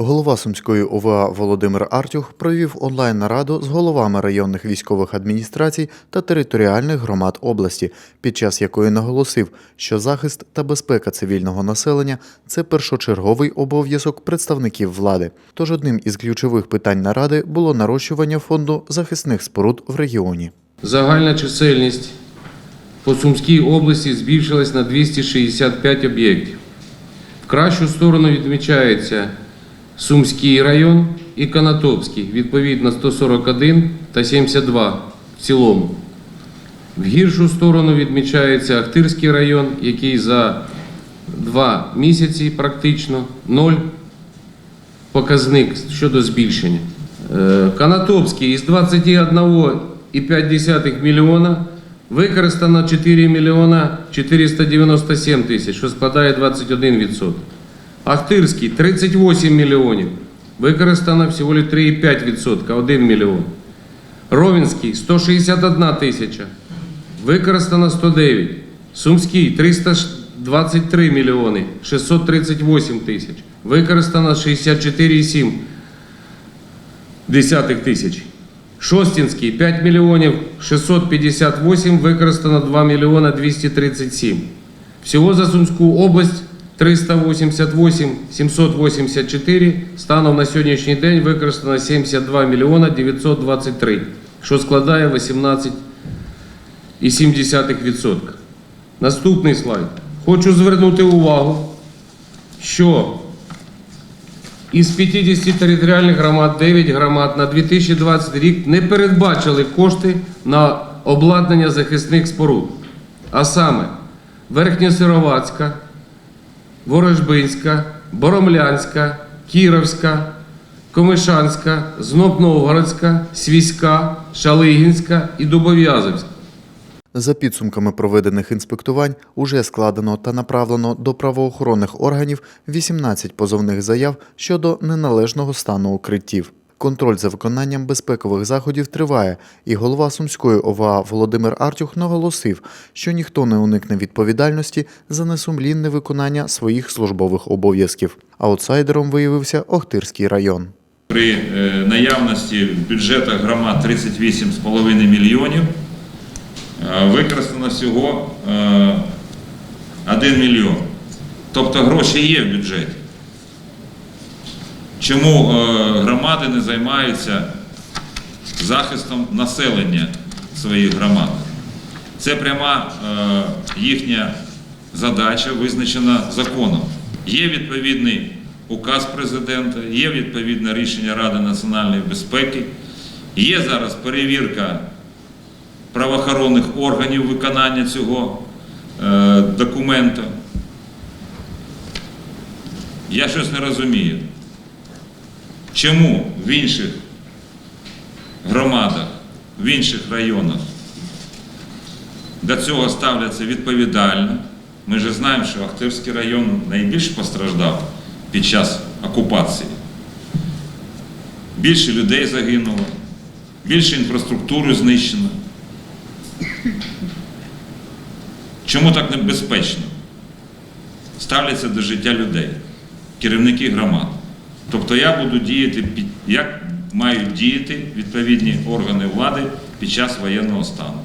Голова Сумської ОВА Володимир Артюх провів онлайн-нараду з головами районних військових адміністрацій та територіальних громад області, під час якої наголосив, що захист та безпека цивільного населення це першочерговий обов'язок представників влади. Тож одним із ключових питань наради було нарощування фонду захисних споруд в регіоні. Загальна чисельність по Сумській області збільшилась на 265 об'єктів. В кращу сторону відмічається Сумський район і Канатопський, відповідно 141 та 72 в цілому. В гіршу сторону відмічається Ахтирський район, який за два місяці практично ноль показник щодо збільшення. Е, Канатопський із 21,5 мільйона використано 4 мільйона 497 тисяч, що складає 21%. Ахтирський 38 мільйонів, використано всього лише 3,5%, 1 мільйон. Ровенський 161 тисяча, використано 109. Сумський 323 мільйони 638 тисяч, використано 64,7 десятих тисяч. Шостінський 5 мільйонів 658, використано 2 мільйона 237. Всього за Сумську область 388 784, станом на сьогоднішній день використано 72 мільйона 923, що складає 18,7%. Наступний слайд. Хочу звернути увагу, що із 50 територіальних громад 9 громад на 2020 рік не передбачили кошти на обладнання захисних споруд. А саме Верхньосировацька, Ворожбинська, Боромлянська, Кіровська, Комишанська, Зноб-Новгородська, Свіська, Шалигінська і Дубов'язовська. За підсумками проведених інспектувань уже складено та направлено до правоохоронних органів 18 позовних заяв щодо неналежного стану укриттів. Контроль за виконанням безпекових заходів триває, і голова Сумської ОВА Володимир Артюх наголосив, що ніхто не уникне відповідальності за несумлінне виконання своїх службових обов'язків. Аутсайдером виявився Охтирський район. При е, наявності в бюджетах громад 38,5 мільйонів е, використано всього е, 1 мільйон. Тобто гроші є в бюджеті. Чому е, громади не займаються захистом населення своїх громад? Це пряма е, їхня задача, визначена законом. Є відповідний указ президента, є відповідне рішення Ради національної безпеки, є зараз перевірка правоохоронних органів виконання цього е, документу. Я щось не розумію. Чому в інших громадах, в інших районах до цього ставляться відповідально? Ми ж знаємо, що Ахтирський район найбільш постраждав під час окупації. Більше людей загинуло, більше інфраструктури знищено. Чому так небезпечно ставляться до життя людей, керівники громад? Тобто я буду діяти, під- як мають діяти відповідні органи влади під час воєнного стану.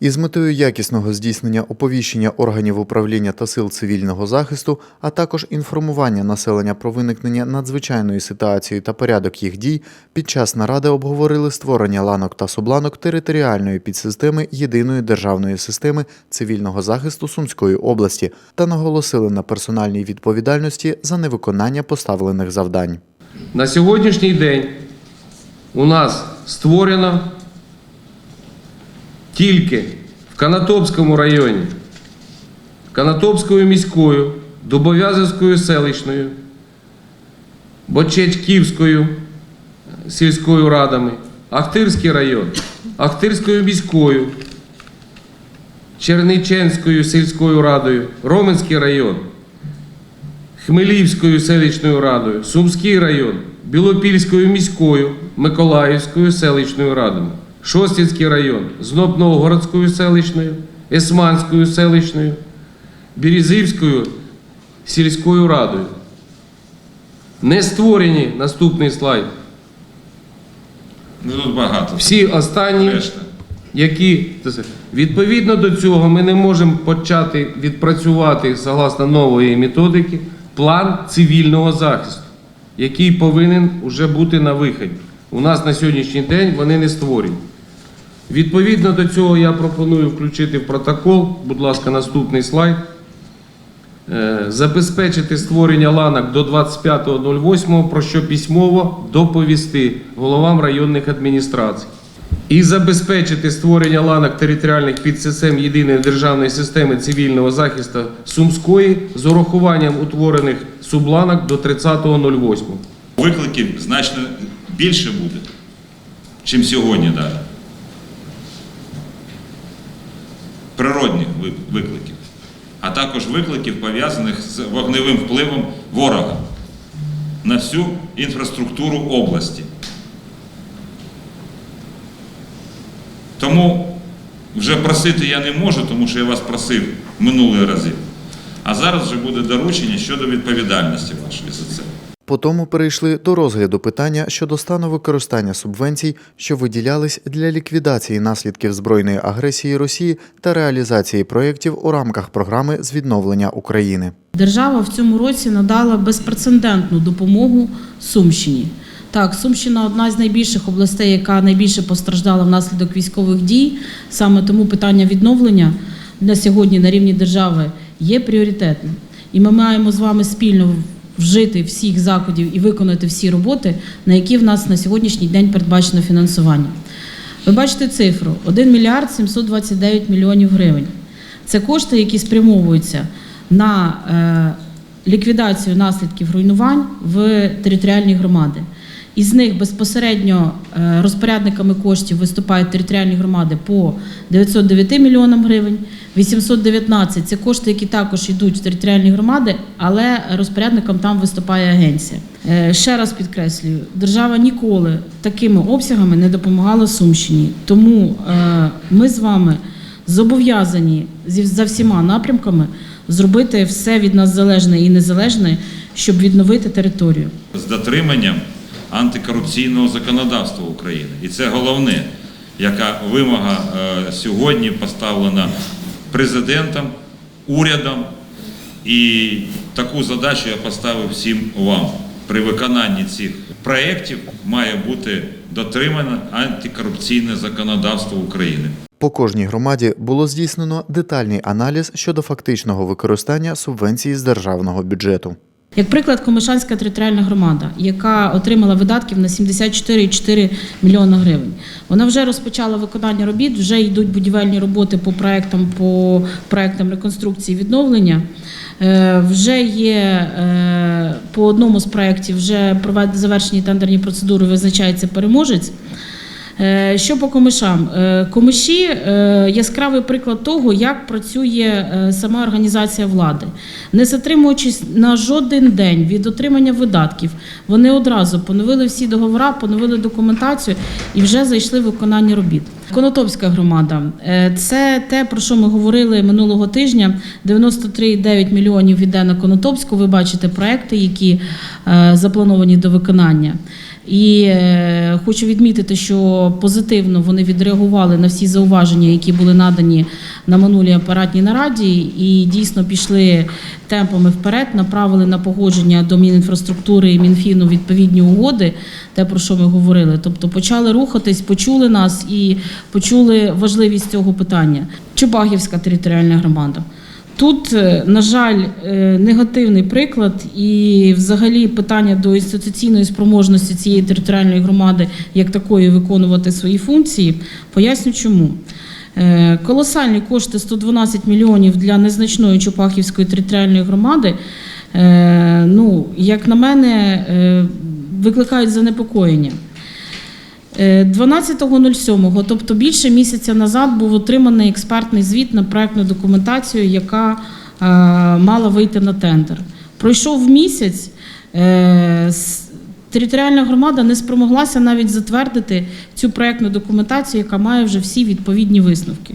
Із метою якісного здійснення оповіщення органів управління та сил цивільного захисту, а також інформування населення про виникнення надзвичайної ситуації та порядок їх дій, під час наради обговорили створення ланок та субланок територіальної підсистеми єдиної державної системи цивільного захисту Сумської області та наголосили на персональній відповідальності за невиконання поставлених завдань. На сьогоднішній день у нас створено тільки в Канатопському районі, Канатопською міською, Дубов'язівською селищною, Бочечківською сільською радами, Ахтирський район, Ахтирською міською, Черниченською сільською радою, Роменський район, Хмелівською селищною радою, Сумський район, Білопільською міською, Миколаївською селищною радами, Шостінський район, Зноб-Новгородською селищною, Есманською селищною, Бірізівською сільською радою. Не створені наступний слайд. Ну тут багато. Всі останні, Решта. які відповідно до цього ми не можемо почати відпрацювати согласно нової методики план цивільного захисту, який повинен вже бути на виході. У нас на сьогоднішній день вони не створені. Відповідно до цього я пропоную включити в протокол, будь ласка, наступний слайд. Е, Забезпечити створення ланок до 25.08, про що письмово доповісти головам районних адміністрацій. І забезпечити створення ланок територіальних підсистем єдиної державної системи цивільного захисту Сумської з урахуванням утворених субланок до 30.08. Викликів значно більше буде, чим сьогодні навіть. Природних ви- викликів, а також викликів, пов'язаних з вогневим впливом ворога на всю інфраструктуру області. Тому вже просити я не можу, тому що я вас просив минулий рази. А зараз вже буде доручення щодо відповідальності вашої за це. Потому перейшли до розгляду питання щодо стану використання субвенцій, що виділялись для ліквідації наслідків збройної агресії Росії та реалізації проєктів у рамках програми з відновлення України. Держава в цьому році надала безпрецедентну допомогу Сумщині. Так, Сумщина одна з найбільших областей, яка найбільше постраждала внаслідок військових дій. Саме тому питання відновлення на сьогодні на рівні держави є пріоритетним. І ми маємо з вами спільно вжити всіх заходів і виконати всі роботи, на які в нас на сьогоднішній день передбачено фінансування. Ви бачите цифру: 1 мільярд 729 мільйонів гривень. Це кошти, які спрямовуються на е, ліквідацію наслідків руйнувань в територіальні громади. Із них безпосередньо е, розпорядниками коштів виступають територіальні громади по 909 мільйонам гривень. 819 – це кошти, які також йдуть в територіальні громади, але розпорядником там виступає агенція. Е, Ще раз підкреслюю, держава ніколи такими обсягами не допомагала Сумщині. Тому е, ми з вами зобов'язані за всіма напрямками зробити все від нас залежне і незалежне, щоб відновити територію. з дотриманням антикорупційного законодавства України. І це головне, яка вимога е, сьогодні поставлена президентом, урядом. І таку задачу я поставив всім вам. При виконанні цих проєктів має бути дотримано антикорупційне законодавство України. По кожній громаді було здійснено детальний аналіз щодо фактичного використання субвенцій з державного бюджету. Як приклад, Комишанська територіальна громада, яка отримала видатків на 74,4 мільйона гривень. Вона вже розпочала виконання робіт, вже йдуть будівельні роботи по проектам, по проектам реконструкції відновлення. Е, Вже є е, по одному з проєктів вже проведені завершені тендерні процедури, визначається переможець. Е, Що по комишам? Е, Комиші е, яскравий приклад того, як працює сама організація влади. Не затримуючись на жоден день від отримання видатків, вони одразу поновили всі договори, поновили документацію і вже зайшли в виконання робіт. Конотопська громада це те, про що ми говорили минулого тижня. 93,9 мільйонів іде на Конотопську. Ви бачите проекти, які заплановані до виконання. І е, хочу відмітити, що позитивно вони відреагували на всі зауваження, які були надані на минулій апаратній нараді, і дійсно пішли темпами вперед, направили на погодження до Мінінфраструктури і Мінфіну відповідні угоди, те про що ми говорили. Тобто почали рухатись, почули нас і почули важливість цього питання. Чубагівська територіальна громада. Тут, е, на жаль, е, негативний приклад, і взагалі питання до інституційної спроможності цієї територіальної громади як такої виконувати свої функції. Поясню чому. Е, Колосальні кошти 112 мільйонів для незначної Чупахівської територіальної громади. Ну, як на мене, викликають занепокоєння. Е, 12.07, тобто більше місяця назад, був отриманий експертний звіт на проектну документацію, яка е, мала вийти на тендер. Пройшов місяць, е, територіальна громада не спромоглася навіть затвердити цю проектну документацію, яка має вже всі відповідні висновки.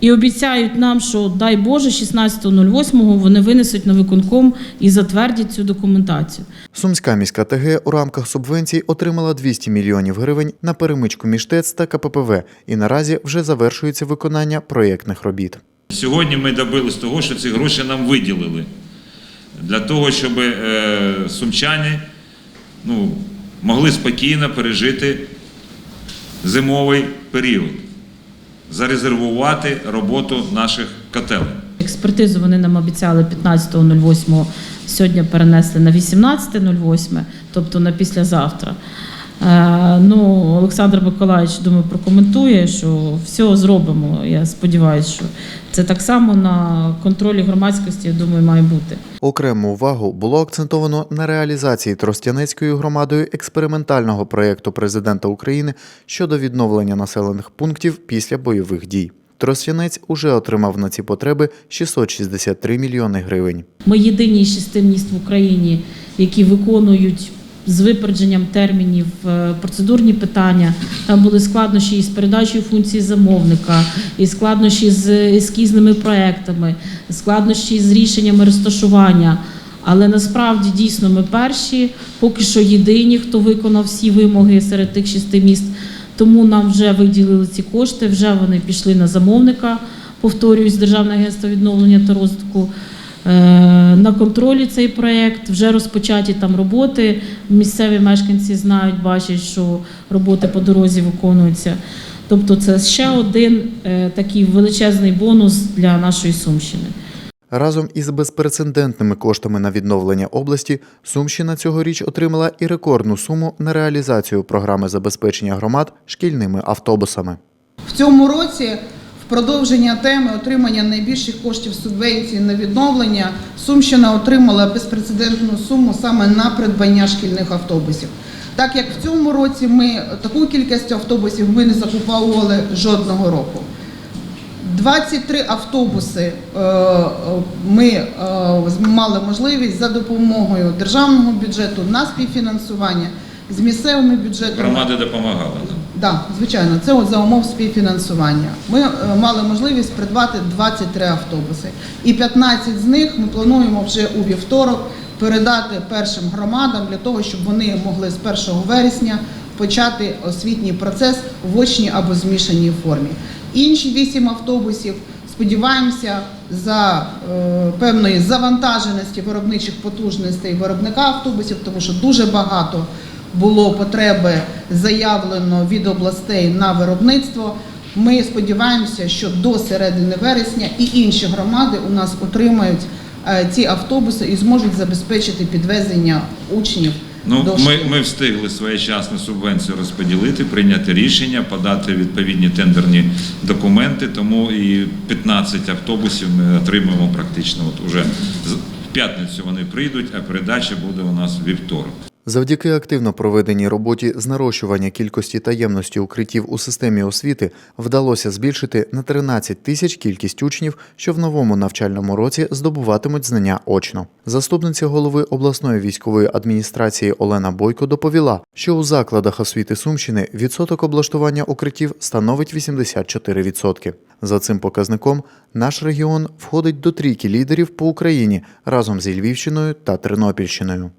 і обіцяють нам, що дай Боже, 16.08 вони винесуть на виконком і затвердять цю документацію. Сумська міська ТГ у рамках субвенцій отримала 200 мільйонів гривень на перемичку між ТЕЦ та КППВ, і наразі вже завершується виконання проєктних робіт. Сьогодні ми добились того, що ці гроші нам виділили для того, щоб е, сумчані ну, могли спокійно пережити зимовий період, зарезервувати роботу наших котелень. Експертизу вони нам обіцяли 15.08, сьогодні перенесли на 18.08, тобто на післязавтра. Е, ну, Олександр Миколаївич, думаю, прокоментує, що все зробимо. Я сподіваюся, що це так само на контролі громадськості, я думаю, має бути. Окрему увагу було акцентовано на реалізації Тростянецькою громадою експериментального проєкту президента України щодо відновлення населених пунктів після бойових дій. Тростянець уже отримав на ці потреби 663 мільйони гривень. Ми єдині шести міст в Україні, які виконують з випередженням термінів е, процедурні питання. Там були складнощі із передачею функції замовника, і складнощі з ескізними проектами, складнощі з рішеннями розташування. Але насправді дійсно ми перші, поки що єдині, хто виконав всі вимоги серед тих шести міст. Тому нам вже виділили ці кошти, вже вони пішли на замовника. Повторююсь, Державне агентство відновлення та розвитку. Е, На контролі цей проєкт вже розпочаті там роботи. Місцеві мешканці знають, бачать, що роботи по дорозі виконуються. Тобто, це ще один е, такий величезний бонус для нашої Сумщини. Разом із безпрецедентними коштами на відновлення області Сумщина цьогоріч отримала і рекордну суму на реалізацію програми забезпечення громад шкільними автобусами. В цьому році продовження теми отримання найбільших коштів субвенції на відновлення Сумщина отримала безпрецедентну суму саме на придбання шкільних автобусів. Так як в цьому році ми таку кількість автобусів ми не закуповували жодного року. 23 автобуси е, ми е, мали можливість за допомогою державного бюджету на співфінансування з місцевими бюджетами. Громади допомагали. Так, звичайно, це от за умов співфінансування. Ми е, мали можливість придбати 23 автобуси. І 15 з них ми плануємо вже у вівторок передати першим громадам для того, щоб вони могли з 1 вересня почати освітній процес в очній або змішаній формі. Інші 8 автобусів сподіваємося за е, певної завантаженості виробничих потужностей виробника автобусів, тому що дуже багато було потреби заявлено від областей на виробництво. Ми сподіваємося, що до середини вересня і інші громади у нас отримають е, ці автобуси і зможуть забезпечити підвезення учнів Ну, ми, ми встигли своєчасно субвенцію розподілити, прийняти рішення, подати відповідні тендерні документи, тому і 15 автобусів ми отримаємо практично. От уже в п'ятницю вони прийдуть, а передача буде у нас вівторок. Завдяки активно проведеній роботі з нарощування кількості та ємності укриттів у системі освіти вдалося збільшити на 13 тисяч кількість учнів, що в новому навчальному році здобуватимуть знання очно. Заступниця голови обласної військової адміністрації Олена Бойко доповіла, що у закладах освіти Сумщини відсоток облаштування укриттів становить 84%. За цим показником наш регіон входить до трійки лідерів по Україні разом зі Львівщиною та Тернопільщиною.